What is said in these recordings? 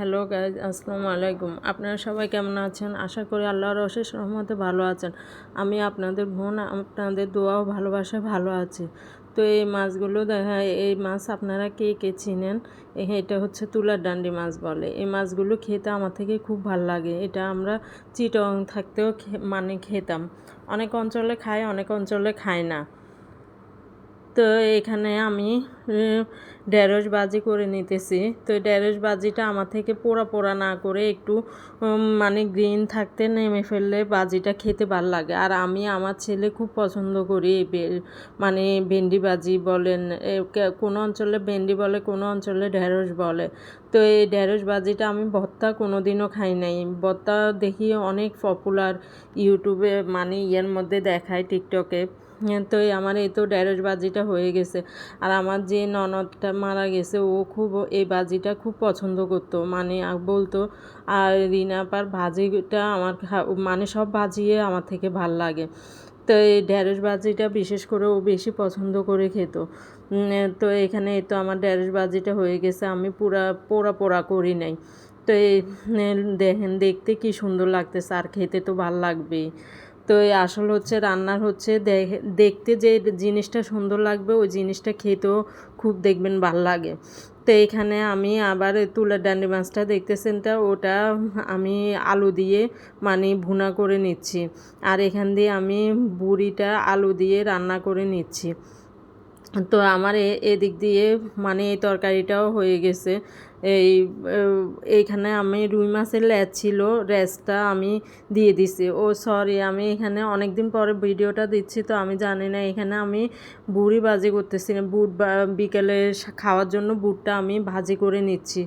Hello guys আসসালামু আলাইকুম আপনারা সবাই কেমন আছেন আশা করি আল্লাহর অশেষ রহমতে ভালো আছেন আমি আপনাদের বোন আপনাদের দোয়াও ভালোবাসায় ভালো আছি তো এই মাছগুলো দেখা এই মাছ আপনারা কে কে চিনেন এটা হচ্ছে তুলার ডান্ডি মাছ বলে এই মাছগুলো খেতে আমার থেকে খুব ভালো লাগে এটা আমরা চিটং থাকতেও মানে খেতাম অনেক অঞ্চলে খায় অনেক অঞ্চলে খায় না তো এখানে আমি ঢেঁড়স বাজি করে নিতেছি। তো ঢেঁড়স বাজিটা আমার থেকে পোড়া পোড়া না করে একটু মানে গ্রিন থাকতে নেমে ফেললে বাজিটা খেতে ভালো লাগে। আর আমি আমার ছেলে খুব পছন্দ করি মানে ভেন্ডি বাজি বলেন কোনো অঞ্চলে ভেন্ডি বলে, কোনো অঞ্চলে ঢেঁড়স বলে। তো এই ঢেঁড়স বাজিটা আমি ভর্তা কোনো দিনও খাই নাই। ভর্তা দেখি অনেক পপুলার ইউটিউবে মানে ইয়ের মধ্যে দেখায় টিকটকে। তো এই আমার এই তো ঢেঁড়স বাজিটা হয়ে গেছে। আর আমার যে ননদটা মারা গেছে, ও খুব, এই বাজিটা খুব পছন্দ করতো। মানে বলতো, আর রিনাপার ভাজিটা আমার মানে সব ভাজিয়ে আমার থেকে ভালো লাগে। তো এই ঢেঁড়স বাজিটা বিশেষ করে ও বেশি পছন্দ করে খেত। তো এখানে তো আমার ঢেঁড়স বাজিটা হয়ে গেছে, আমি পুরা, পোড়া পোড়া করি নাই। তো দেখেন, দেখতে কি সুন্দর লাগতেছে, আর খেতে তো ভালো লাগবেই। তো আসল হচ্ছে রান্নার হচ্ছে দেখ- দেখতে যে জিনিসটা সুন্দর লাগবে, ওই জিনিসটা খেতেও খুব দেখবেন ভালো লাগে। তো এখানে আমি আবার তুলার ডান্ডি মাছটা দেখতেছেন তা ওটা আমি আলু দিয়ে মানে ভুনা করে নিচ্ছি। আর এখান দিয়ে আমি বুড়িটা আলু দিয়ে রান্না করে নিচ্ছি। তো আমার এদিক দিয়ে মানে এই তরকারিটাও হয়ে গেছে। এই এইখানে আমি রুই মাছের ল্যাচ ছিল র্যাসটা আমি দিয়ে দিছি। ও, সরি, আমি এখানে অনেক দিন পরে ভিডিওটা দিচ্ছি, তো আমি জানি না, এখানে আমি বুড়ি ভাজি করতেছি না। বুট বিকেলে খাওয়ার জন্য বুটটা আমি ভাজি করে নিচ্ছি।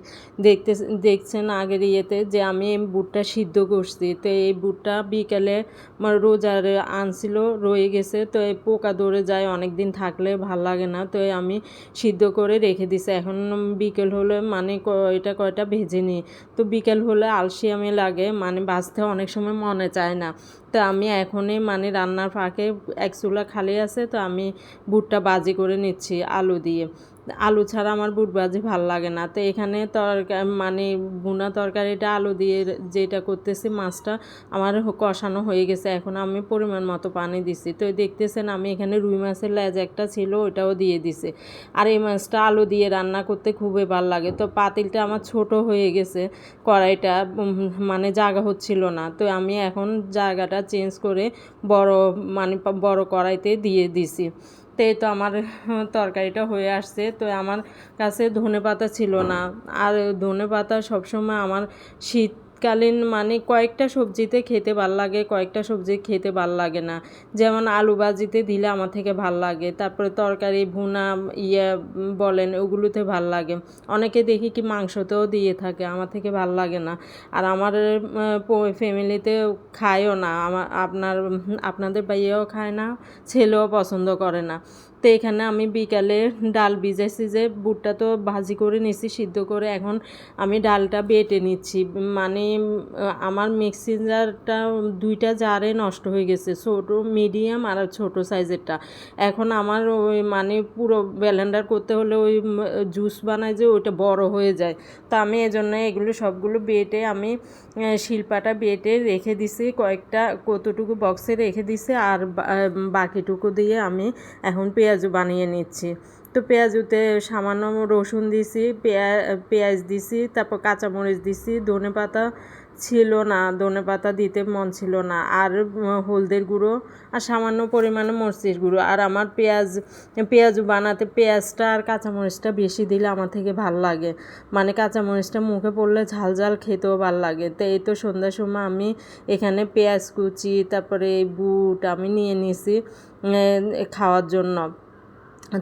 দেখতে, দেখছেন আগের ইয়েতে যে আমি বুটটা সিদ্ধ করছি। তো এই বুটটা বিকেলে আমার রোজার আনছিল, রয়ে গেছে, তো এই পোকা দৌড়ে যায় অনেক দিন থাকলে ভালো লাগে না, তো আমি সিদ্ধ করে রেখে দিছি। এখন বিকেল হলে মানে কয়টা কয়টা ভেজে নিই। তো বিকেল হলে আলসিয়ামে লাগে মানে বাঁচতে অনেক সময় মনে চায় না। তো আমি এখনই মানে রান্নার ফাঁকে এক চুলা খালি আছে, তো আমি ভুট্টা বাজি করে নিচ্ছি আলু দিয়ে। আলু ছাড়া আমার বুট ভাজি ভালো লাগে না। তো এখানে তরকারি মানে বুনা তরকারিটা, আলু দিয়ে যেটা করতেছি মাছটা আমার কষানো হয়ে গেছে। এখন আমি পরিমাণ মতো পানি দিছি। তো দেখতেছেন আমি এখানে রুই মাছের লেজ একটা ছিল ওটাও দিয়ে দিছি। আর এই মাছটা আলু দিয়ে রান্না করতে খুবই ভালো লাগে। তো পাতিলটা আমার ছোট হয়ে গেছে কড়াইটা মানে জায়গা হচ্ছিল না। তো আমি এখন জায়গাটা চেঞ্জ করে বড় মানে বড় কড়াইতে দিয়ে দিছি। তো তো আমার তরকারিটা হয়ে আসছে। তো আমার কাছে ধনে পাতা ছিল না। আর ধনে পাতা সবসময় আমার শীতকালীন মানে কয়েকটা সবজিতে খেতে ভালো লাগে, কয়েকটা সবজি খেতে ভালো লাগে না। যেমন আলু ভাজিতে দিলে আমার থেকে ভালো লাগে, তারপরে তরকারি, ভুনা ইয়ে বলেন, ওগুলোতে ভালো লাগে। অনেকে দেখি কি মাংসতেও দিয়ে থাকে, আমার থেকে ভালো লাগে না। আর আমার ফ্যামিলিতে খায়ও না আমার আপনার, আপনাদের ভাইয়াও খায় না, ছেলেও পছন্দ করে না। তো এখানে আমি বিকালে ডাল ভিজাইছি যে, বুটটা তো ভাজি করে নিছি, সিদ্ধ করে এখন আমি ডালটা বেটে নিচ্ছি। মানে আমার মিক্সিং জারটা দুইটা জারে নষ্ট হয়ে গেছে। ছোটো মিডিয়াম আর ছোট সাইজেরটা এখন আমার ওই মানে পুরো ব্লেন্ডার করতে হলে ওই জুস বানায় যে ওইটা বড় হয়ে যায়। তো আমি এজন্য এগুলো সবগুলো বেটে আমি শিল্পাটা বেটে রেখে দিছি। কয়েকটা কতটুকু বক্সে রেখে দিছি। আর বাকিটুকু দিয়ে আমি এখন পেঁয়াজও বানিয়ে নিচ্ছি। তো পেঁয়াজুতে সামান্য রসুন দিছি, পেঁয়া, পেঁয়াজ দিছি, তারপর কাঁচামরিচ দিছি, ধনে পাতা ছিল না, ধনে পাতা দিতে মন ছিল না, আর হলদের গুঁড়ো আর সামান্য পরিমাণে মরিচের গুঁড়ো। আর আমার পেঁয়াজ পেঁয়াজ বানাতে পেঁয়াজটা আর কাঁচামরিচটা বেশি দিলে আমার থেকে ভালো লাগে। মানে কাঁচামরিচটা মুখে পড়লে ঝাল ঝাল খেতেও ভালো লাগে। তো এই তো সন্ধ্যার সময় আমি এখানে পেঁয়াজ কুচি, তারপরে বুট আমি নিয়ে নিছি খাওয়ার জন্য।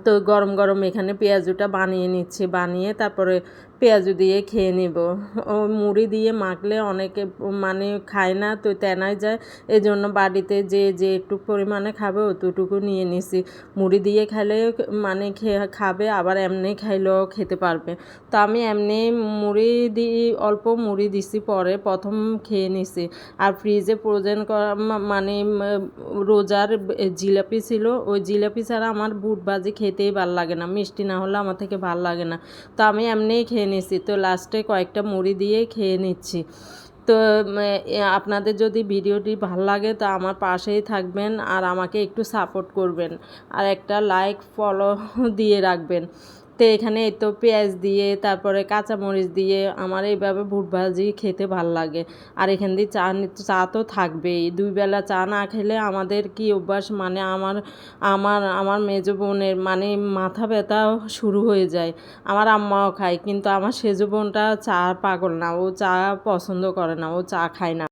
তো গরম গরম এখানে পেঁয়াজুটা বানিয়ে নিচ্ছি। বানিয়ে তারপরে পেঁয়াজু দিয়ে খেয়ে নেব। ও মুড়ি দিয়ে মাখলে অনেকে মানে খায় না, তো তেনাই যায়। এই জন্য বাড়িতে যে যে একটু পরিমাণে খাবে অতটুকু নিয়ে নিছি। মুড়ি দিয়ে খেলে মানে খেয়ে, খাবে, আবার এমনি খাইলেও খেতে পারবে। তো আমি এমনি মুড়ি দিই অল্প মুড়ি দিছি পরে প্রথম খেয়ে নিছি। আর ফ্রিজে ফ্রোজেন করা মানে রোজার জিলাপি ছিল, ওই জিলাপি ছাড়া আমার বুট ভাজি খেতেই ভালো লাগে না, মিষ্টি না হলে আমার থেকে ভালো লাগে না। তো আমি এমনিই খেয়ে নিচ্ছি তো লাস্টে কয়েকটা মুড়ি দিয়ে খেয়ে নিচ্ছি। তো আপনাদের যদি ভিডিওটি ভালো লাগে, তো আমার পাশেই থাকবেন আর আমাকে একটু সাপোর্ট করবেন। আর একটা লাইক ফলো দিয়ে রাখবেন। তো এখানে তো পেঁয়াজ দিয়ে, তারপরে কাঁচামরিচ দিয়ে আমার এইভাবে বুট ভাজি খেতে ভালো লাগে। আর এখান দিয়ে চা চা তো থাকবেই। দুই বেলা চা না খেলে আমাদের কি অভ্যাস? মানে আমার আমার আমার মেজো বোনের মানে মাথা ব্যথা শুরু হয়ে যায়। আমার আম্মাও খায়, কিন্তু আমার সেজো বোনটা চা পাগল না। ও চা পছন্দ করে না, ও চা খায় না।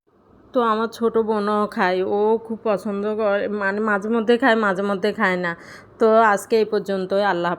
তো আমার ছোট বোনও খায়, ও খুব পছন্দ করে মানে মাঝে মধ্যে খায়, মাঝে মধ্যে খায় না। তো আজকে এই পর্যন্তই, আল্লাহ।